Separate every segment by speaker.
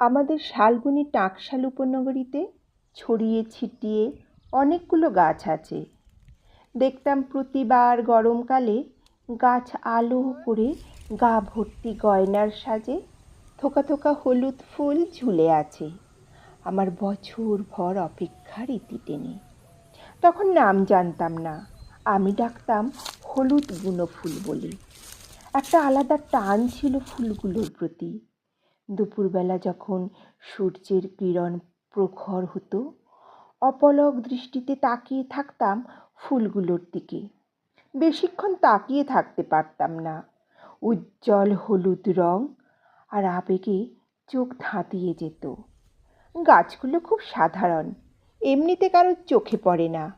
Speaker 1: আমাদের শালবনি টাকশাল উপনগরীতে ছড়িয়ে ছিটিয়ে অনেকগুলো গাছ আছে। দেখতাম প্রতিবার গরমকালে গাছ আলো করে গা ভর্তি গয়নার সাজে থোকা থোকা হলুদ ফুল ঝুলে আছে। আমার বছর ভর অপেক্ষার ইতি টেনে। তখন নাম জানতাম না, আমি ডাকতাম হলুদ বুনো ফুল বলে। একটা আলাদা টান ছিল ফুলগুলোর প্রতি। দুপুরবেলা যখন সূর্যের কিরণ প্রখর হতো, অপলক দৃষ্টিতে তাকিয়ে থাকতাম ফুলগুলোর দিকে। বেশিক্ষণ তাকিয়ে থাকতে পারতাম না। উজ্জ্বল হলুদ রং আর আবেগে চোখ ধাঁধিয়ে যেত। গাছগুলো খুব সাধারণ, এমনিতে কারোর চোখে পড়ে না।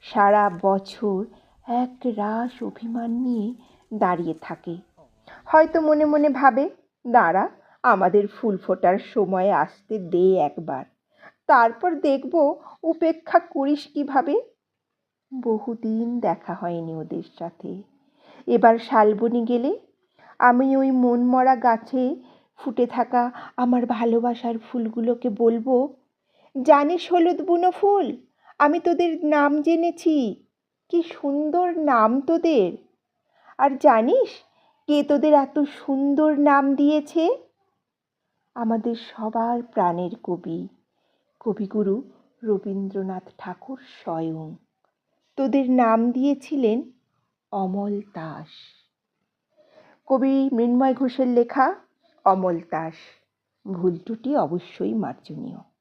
Speaker 1: সারা বছর এক রাস অভিমান নিয়ে দাঁড়িয়ে থাকে। হয়তো মনে মনে ভাবে, দাঁড়া আমাদের ফুল ফোটার সময় আসতে দে একবার। তারপর দেখব উপেক্ষা করিস কীভাবে। বহুদিন দেখা হয়নি ওদের সাথে। এবার শালবনি গেলে আমি ওই মনমরা গাছে ফুটে থাকা আমার ভালোবাসার ফুলগুলোকে বলব, জানিস হলুদ বুনো ফুল, আমি তোদের নাম জেনেছি। কি সুন্দর নাম তোদের। আর জানিস কে তোদের এত সুন্দর নাম দিয়েছে? আমাদের সবার প্রাণের কবি। কবিগুরু রবীন্দ্রনাথ ঠাকুর স্বয়ং। তোদের নাম দিয়েছিলেন অমল দাস। কবি মৃন্ময় ঘোষের লেখা অমল দাস। ভুল ত্রুটি অবশ্যই মার্জনীয়।